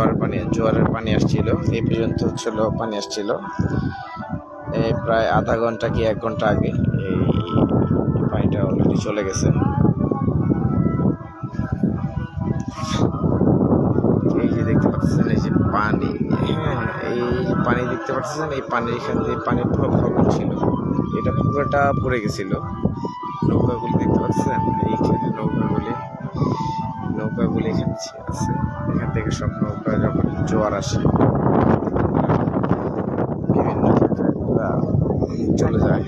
জোয়ার পানি, জোয়ারের পানি আসছিল। এই পর্যন্ত হচ্ছিল, পানি আসছিল। এই প্রায় আধা ঘণ্টা কি এক ঘণ্টা আগে এই পানিটা অলরেডি চলে গেছে। এই যে দেখতে পাচ্ছেন, এই যে পানি হ্যাঁ এই পানি দেখতে পাচ্ছেন, এই পানির এখান দিয়ে পানি পুরো ছিল এটা পুরোটা পড়ে গেছিল। নৌকাগুলি দেখতে পাচ্ছেন, এইখানে। ছি- আছে। এখান থেকে সব নৌকা যখন জোয়ার আসে বিভিন্ন চলে যায়।